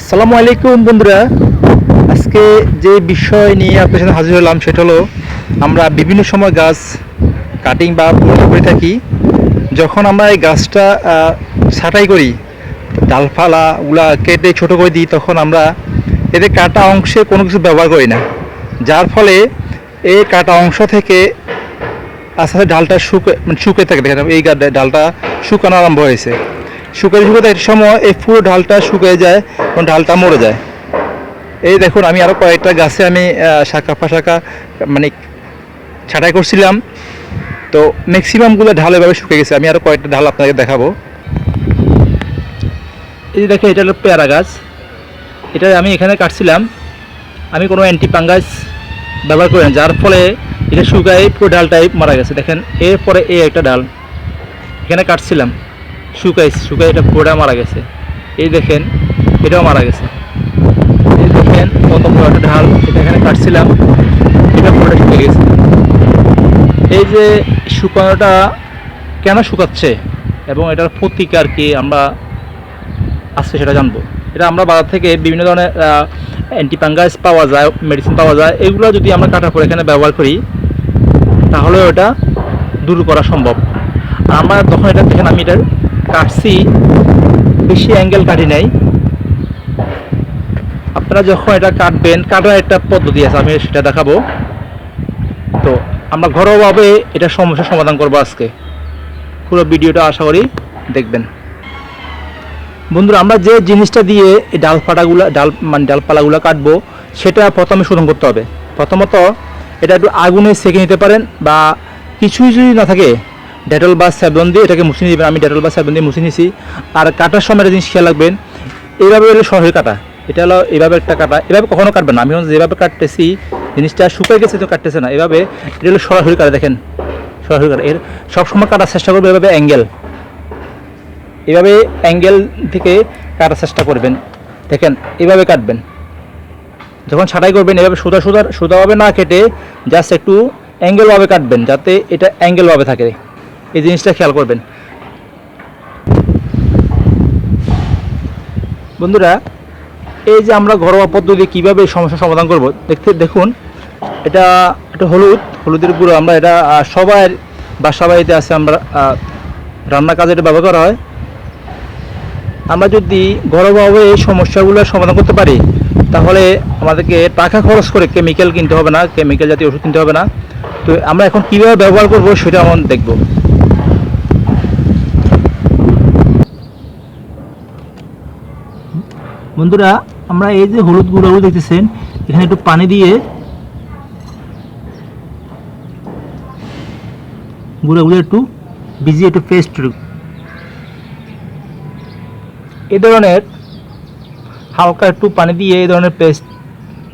আসসালামু আলাইকুম বন্ধুরা। আজকে যে বিষয় নিয়ে আপনার সাথে হাজির হলাম সেটা হলো, আমরা বিভিন্ন সময় গাছ কাটিং বা পূরণ করে থাকি। যখন আমরা এই গাছটা ছাঁটাই করি ডালপালাগুলা কেটে ছোট করে দিই, তখন আমরা এদের কাটা অংশে কোনো কিছু ব্যবহার করি না। যার ফলে এই কাটা অংশ থেকে আস্তে আস্তে ডালটা শুকে মানে শুকে থাকে, দেখেন এই ডালটা শুকানো আরম্ভ হয়েছে। শুকাতে শুকাতে এক সময় এই পুরো ডালটা শুকিয়ে যায় এবং ডালটা মরে যায়। এই দেখুন, আমি আরও কয়েকটা গাছে আমি শাখা ফাশাখা মানে ছাঁটাই করছিলাম। তো ম্যাক্সিমামগুলো ঢাল এভাবে শুকিয়ে গেছে। আমি আরও কয়েকটা ঢাল আপনাকে দেখাবো। এই যে দেখেন, এটা হলো পেয়ারা গাছ। এটা আমি এখানে কাটছিলাম। আমি কোনো অ্যান্টিপাঙ্গাস ব্যবহার করি যার ফলে এটা শুকায় পুরো ডালটাই মারা গেছে। দেখেন, এরপরে এই একটা ডাল এখানে কাটছিলাম। শুকাই শুকাই এটা পুরোটা মারা গেছে। এই দেখেন, এটাও মারা গেছে। এই দেখেন, কত বড় একটা ঢাল, এটা এখানে কাটছিলাম, এটা পুরোটা শুকিয়ে গেছে। এই যে শুকানোটা কেন শুকাচ্ছে এবং এটার প্রতিকার কি আমরা আজকে সেটা জানব। এটা আমরা বাজার থেকে বিভিন্ন ধরনের অ্যান্টিপাঙ্গাস পাওয়া যায় মেডিসিন পাওয়া যায়, এগুলো যদি আমরা কাটার পর এখানে ব্যবহার করি তাহলে ওটা দূর করা সম্ভব। আর আমরা যখন এটা দেখেন, আমি এটা কাটছি, বেশি অ্যাঙ্গেল কাটি নাই। আপনারা যখন এটা কাটবেন, কাটার একটা পদ্ধতি আছে, আমি সেটা দেখাবো। তো আমরা ঘরোয়াভাবে এটা সমস্যার সমাধান করব আজকে। পুরো ভিডিওটা আশা করি দেখবেন। বন্ধুরা, আমরা যে জিনিসটা দিয়ে এই ডালপাটাগুলো ডাল মানে ডালপালাগুলো কাটবো, সেটা প্রথমে শোধন করতে হবে। প্রথমত, এটা একটু আগুনে সেঁকে নিতে পারেন বা কিছুই যদি না থাকে ডেটল বা স্যাবলন দিয়ে এটাকে মুছে নেবেন। আমি ডেটল বা স্যাবলন দিয়ে মুছে নিছি। আর কাটার সময় একটা জিনিস খেয়াল রাখবেন, এইভাবে হলো সরাসরি কাটা। এটা হলো এভাবে একটা কাটা। এভাবে কখনো কাটবেন না। আমি যেভাবে কাটতেছি, জিনিসটা শুকিয়ে গেছে তো কাটতেছে না। এভাবে এটা হলো সরাসরি কাটা, দেখেন। সরাসরি কাটা। এর সবসময় কাটার চেষ্টা করবে এভাবে অ্যাঙ্গেল। এভাবে অ্যাঙ্গেল থেকে কাটার চেষ্টা করবেন। দেখেন, এভাবে কাটবেন। যখন ছাঁটাই করবেন, এভাবে সোজা সোজা সোজাভাবে না কেটে জাস্ট একটু অ্যাঙ্গেলভাবে কাটবেন, যাতে এটা অ্যাঙ্গেলভাবে থাকে। এই জিনিসটা খেয়াল করবেন। বন্ধুরা এই যে আমরা ঘরোয়া পদ্ধতি কীভাবে এই সমস্যার সমাধান করব দেখতে দেখুন এটা একটা হলুদ হলুদের গুঁড়ো আমরা এটা সবার বাসা বাড়িতে আছে আমরা আহ, রান্নার কাজে এটা ব্যবহার করা হয়। আমরা যদি ঘরোয়াভাবে এই সমস্যাগুলোর সমাধান করতে পারি তাহলে আমাদেরকে টাকা খরচ করে কেমিক্যাল কিনতে হবে না কেমিক্যাল জাতীয় ওষুধ কিনতে হবে না। তো আমরা এখন কীভাবে ব্যবহার করব সেটা আমরা দেখব। বন্ধুরা, আমরা এই যে হলুদ গুঁড়োগুলো দেখতেছেন, এখানে একটু পানি দিয়ে গুঁড়োগুলো একটু ভিজিয়ে একটু পেস্ট এই ধরনের হালকা একটু পানি দিয়ে এই ধরনের পেস্ট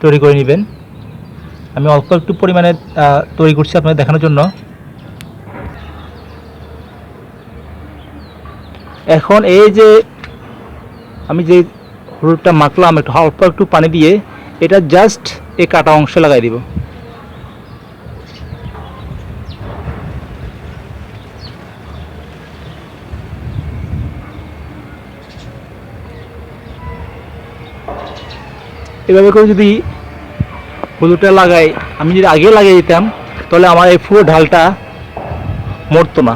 তৈরি করে নেবেন। আমি অল্প একটু পরিমাণে তৈরি করছি আপনাদের দেখানোর জন্য। এখন এই যে আমি যে হলুদটা মাখলাম, একটু অল্প একটু পানি দিয়ে এটা জাস্ট এই কাটা অংশে লাগাই দিব। এভাবে করে যদি হলুদটা লাগাই, আমি যদি আগে লাগিয়ে দিতাম, তাহলে আমার এই পুরো ঢালটা মরতো না।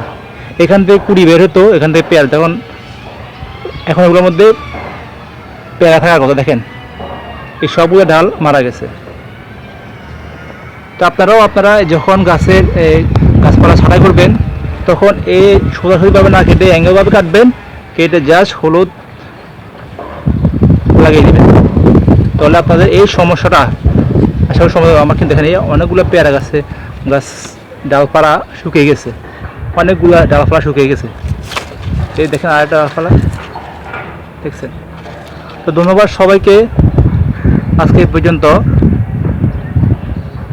এখান থেকে কুড়ি বের হতো, এখান থেকে পেয়ারা তখন এখন এগুলোর মধ্যে পেয়ারা থাকার কথা, দেখেন। এই সবগুলো ডাল মারা গেছে। তো আপনারাও আপনারা যখন গাছের গাছপালা ছাঁটাই করবেন, তখন এই সোজাসুজিভাবে না কেটে অ্যাঙ্গেলভাবে কাটবেন, কেটে জাস্ট হলুদ লাগিয়ে দেবেন। তাহলে আপনাদের এই সমস্যাটা, আশা করি সমাধান আমার কিন্তু এখানে অনেকগুলো পেয়ারা গাছে, গাছ ডালপালা শুকিয়ে গেছে। অনেকগুলো ডালপালা শুকিয়ে গেছে। এই দেখেন আরেকটা ডালপালা। দেখছেন? তো ধন্যবাদ সবাইকে আজকে পর্যন্ত।